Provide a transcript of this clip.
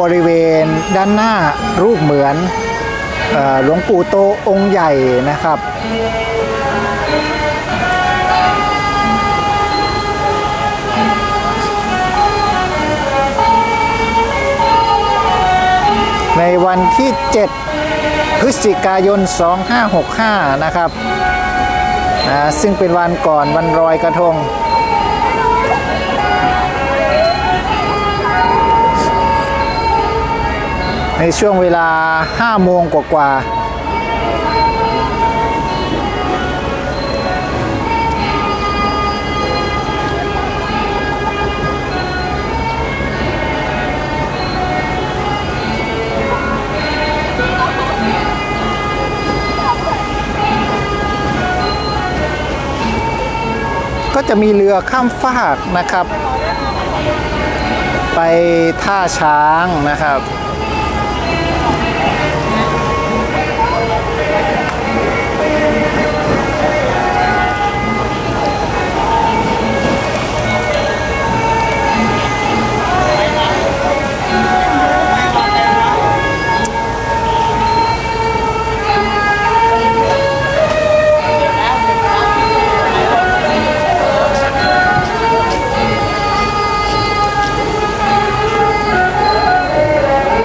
บริเวณด้านหน้ารูปเหมือนหลวงปู่โตองค์ใหญ่นะครับ ในวันที่ 7 พฤศจิกายน 2565 นะครับ ซึ่งเป็นวันก่อนวันลอยกระทง ในช่วงเวลา 5 โมงกว่าก็จะมีเรือข้ามฟากนะครับ ไปท่าช้างนะครับ